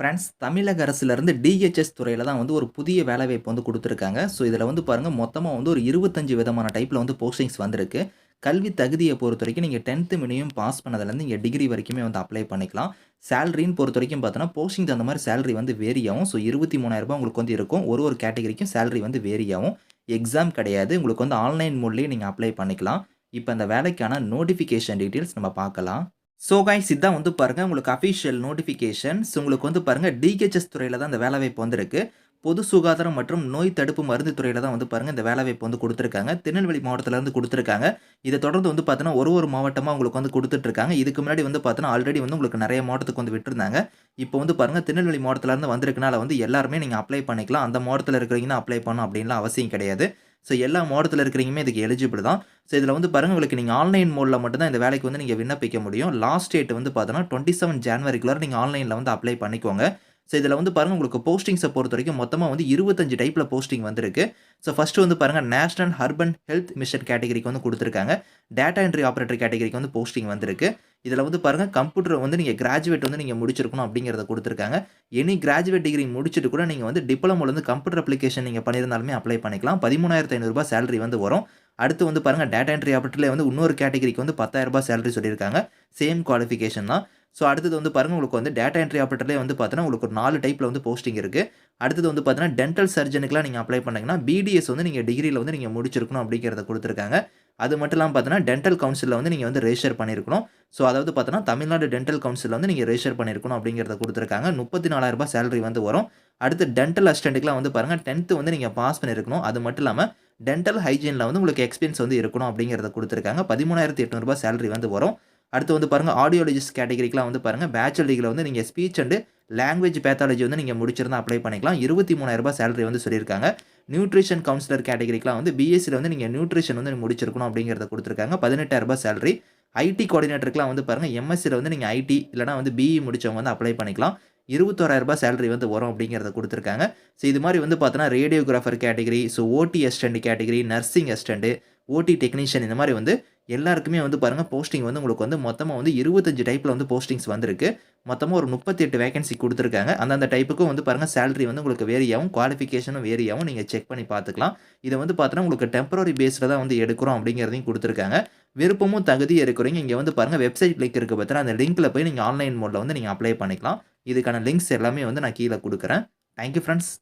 Friends தமிழக அரசுலேருந்து DHS துறையில் தான் வந்து ஒரு புதிய வேலைவாய்ப்பு வந்து கொடுத்துருக்காங்க. ஸோ இதில் வந்து பாருங்கள் மொத்தமாக வந்து ஒரு இருபத்தஞ்சு விதமான டைப்பில் வந்து போஸ்டிங்ஸ் வந்திருக்கு. கல்வி தகுதியை பொறுத்த வரைக்கும் நீங்கள் டென்த்து மினிமம் பாஸ் பண்ணதுலேருந்து இங்கே டிகிரி வரைக்குமே வந்து அப்ளை பண்ணிக்கலாம். சேலரின்னு பொறுத்த வரைக்கும் பார்த்தோன்னா போஸ்டிங் தகுந்த மாதிரி சேலரி வந்து வேரி ஆகும். ஸோ இருபத்தி மூணாயிரரூபா உங்களுக்கு வந்து இருக்கும். ஒரு ஒரு கேட்டகரிக்கும் சேலரி வந்து வேரி ஆகும். எக்ஸாம் கிடையாது. உங்களுக்கு வந்து ஆன்லைன் மோட்லேயே நீங்கள் அப்ளை பண்ணிக்கலாம். இப்போ அந்த வேலைக்கான நோட்டிஃபிகேஷன் டீட்டெயில்ஸ் நம்ம பார்க்கலாம். ஸோ கைஸ் இதான் வந்து பாருங்கள் உங்களுக்கு அஃபிஷியல் நோட்டிஃபிகேஷன்ஸ் உங்களுக்கு வந்து பாருங்கள் டிஹெச்எஸ் துறையில் தான் இந்த வேலைவாய்ப்பு வந்திருக்கு. பொது சுகாதாரம் மற்றும் நோய் தடுப்பு மருந்து துறையில் தான் வந்து பாருங்கள் இந்த வேலைவாய்ப்பு வந்து கொடுத்துருக்காங்க. திருநெல்வேலி மாவட்டத்திலேருந்து கொடுத்துருக்காங்க. இதை தொடர்ந்து வந்து பார்த்தீங்கன்னா ஒரு ஒரு மாவட்டமாக உங்களுக்கு வந்து கொடுத்துட்ருக்காங்க. இதுக்கு முன்னாடி வந்து பார்த்தீங்கன்னா ஆல்ரெடி வந்து உங்களுக்கு நிறைய மாவட்டத்துக்கு வந்து விட்டுருந்தாங்க. இப்போ வந்து பாருங்கள் திருநெல்வேலி மாவட்டத்திலேருந்து வந்திருக்கனால வந்து எல்லாருமே நீங்கள் அப்ளை பண்ணிக்கலாம். அந்த மாவட்டத்தில் இருக்கிறீங்கன்னா அப்ளை பண்ணணும் அப்படின்லாம் அவசியம் கிடையாது. ஸோ எல்லா மாவட்டத்தில் இருக்கிறீங்களுமே இதுக்கு எலிஜிபிள் தான். ஸோ இதில் வந்து பாருங்கள் உங்களுக்கு நீங்கள் ஆன்லைன் மோடில் மட்டும்தான் இந்த வேலைக்கு வந்து நீங்கள் விண்ணப்பிக்க முடியும். லாஸ்ட் டேட் வந்து பார்த்தோன்னா டுவெண்ட்டி செவன் ஜான்வரிக்குள்ளே நீங்கள் ஆன்லைனில் வந்து அப்ளை பண்ணிக்கோங்க. ஸோ இதில் வந்து பாருங்கள் உங்களுக்கு போஸ்டிங்ஸை பொறுத்த வரைக்கும் மொத்தமாக வந்து இருபத்தஞ்சு டைப்பில் போஸ்டிங் வந்திருக்கு. ஸோ ஃபஸ்ட்டு வந்து பாருங்கள் நேஷனல் ஹர்பன் ஹெல்த் மிஷன் கேட்டகரிக்கு வந்து கொடுத்துருக்காங்க. டேட்டா என்ட்ரி ஆப்ரேட்டர் கேட்டகரிக்கு வந்து போஸ்டிங் வந்திருக்கு. இதில் வந்து பாருங்கள் கம்ப்யூட்டர் வந்து நீங்கள் கிராஜுவேட் வந்து நீங்கள் முடிச்சிருக்கணும் அப்படிங்கிறத கொடுத்துருக்காங்க. எனி கிராஜுவேட் டிகிரி முடிச்சுட்டு கூட நீங்கள் வந்து டிப்ளமோல வந்து கம்ப்யூட்டர் அப்ளிகேஷன் நீங்கள் பண்ணியிருந்தாலுமே அப்ளை பண்ணிக்கலாம். பதிமூணாயிரத்து ஐநூறுரூபா சேலரி வந்து வரும். அடுத்து வந்து பாருங்கள் டேட்டா என்ட்ரி ஆப்ரேட்டரில் வந்து இன்னொரு கேட்டகரிக்கு வந்து பத்தாயிரரூபா சேலரி சொல்லியிருக்காங்க. சேம் குவாலிஃபிகேஷன் தான். ஸோ அடுத்தது வந்து பாருங்கள் உங்களுக்கு வந்து டேட்டா என்ட்ரி ஆப்ரேட்டர்லேயே வந்து பார்த்தீங்கன்னா உங்களுக்கு ஒரு நாலு டைப்பில் வந்து போஸ்டிங் இருக்குது அடுத்தது வந்து பார்த்தீங்கன்னா டென்டல் சர்ஜனுக்குலாம் நீங்கள் அப்ளை பண்ணிங்கன்னா பிடிஎஸ் வந்து நீங்கள் டிகிரியில் வந்து நீங்கள் முடிச்சிருக்கணும் அப்படிங்கிறத கொடுத்துருக்காங்க. அது மட்டும் இல்லாமல் பார்த்தீங்கன்னா டென்டல் கவுன்சிலில் வந்து நீங்கள் வந்து ரெஜிஸ்டர் பண்ணியிருக்கணும் ஸோ அதாவது பார்த்தீங்கன்னா தமிழ்நாடு டென்டல் கவுன்சிலில் வந்து நீங்கள் ரெஜிஸ்டர் பண்ணியிருக்கணும் அப்படிங்கிறத கொடுத்துருக்காங்க. முப்பத்தி நாலாயிரரூபா சேலரி வந்து வரும். அடுத்து டென்டல் அசிஸ்டண்ட்டுக்குலாம் வந்து பாருங்கள் டென்த்து வந்து நீங்கள் பாஸ் பண்ணியிருக்கணும் அது மட்டும் இல்லாமல் டென்டல் ஹைஜீனில் வந்து உங்களுக்கு எக்ஸ்பீரியன்ஸ் வந்து இருக்கணும் அப்படிங்கிறத கொடுத்துருக்காங்க. பதிமூணாயிரத்தி எட்நூறுபா சேலரி வந்து வரும். அடுத்து வந்து பாருங்கள் ஆடியோலஜிஸ்ட் கேட்டகரிக்கெலாம் வந்து பாருங்கள் பேச்சுலர் டிகிரியில் வந்து நீங்கள் ஸ்பீச் அண்டு லாங்குவேஜ் பேத்தாலஜி வந்து நீங்கள் முடிச்சிருந்தால் அப்ளை பண்ணிக்கலாம். இருபத்தி மூணாயிரரூபா சேலரி வந்து சொல்லியிருக்காங்க. நியூட்ரிஷன் கவுன்சிலர் கேட்டகரிக்கெலாம் வந்து பிஎஸ்சியில் வந்து நீங்கள் நியூட்ரிஷன் வந்து முடிச்சிருக்கணும் அப்படிங்கிறத கொடுத்துருக்காங்க. பதினெட்டாயிரரூபா சேலரி ஐடி கோஆர்டினேட்டருக்குலாம் வந்து பாருங்கள் எம்எஸ்சியில் வந்து நீங்கள் ஐடி இல்லைனா வந்து பிஇ முடிச்சவங்க வந்து அப்ளை பண்ணிக்கலாம். இருபத்தோராயிரரூபா சேலரி வந்து வரும் அப்படிங்கிறத கொடுத்துருக்காங்க. ஸோ இது மாதிரி வந்து பார்த்தோன்னா radiographer category so OT assistant category nursing assistant OT technician இந்த மாதிரி வந்து எல்லாருக்குமே வந்து பாருங்கள் போஸ்டிங் வந்து உங்களுக்கு வந்து மொத்தமாக வந்து இருபத்தஞ்சு டைப்பில் வந்து போஸ்டிங்ஸ் வந்திருக்கு. மொத்தமாக ஒரு முப்பத்தி எட்டு வேகன்சி கொடுத்துருக்காங்க. அந்தந்த டைப்புக்கும் வந்து பாருங்கள் சேலரி வந்து உங்களுக்கு வேரியாகவும் குவாலிஃபிகேஷனும் வேரியாகவும் நீங்கள் செக் பண்ணி பார்த்துக்கலாம். இதை வந்து பார்த்தோன்னா உங்களுக்கு டெம்பரரி பேஸில் தான் வந்து எடுக்கிறோம் அப்படிங்கிறதையும் கொடுத்துருக்காங்க. விருப்பமும் தகுதியும் இருக்கிறீங்க இங்கே வந்து பாருங்கள் வெப்சைட் லிங்க் இருக்குது பார்த்தீங்கன்னா அந்த லிங்க்கில் போய் நீங்கள் ஆன்லைன் மோடில் வந்து நீங்கள் அப்ளை பண்ணிக்கலாம். இதுக்கான லிங்க்ஸ் எல்லாமே வந்து நான் கீழே கொடுக்குறேன். Thank you friends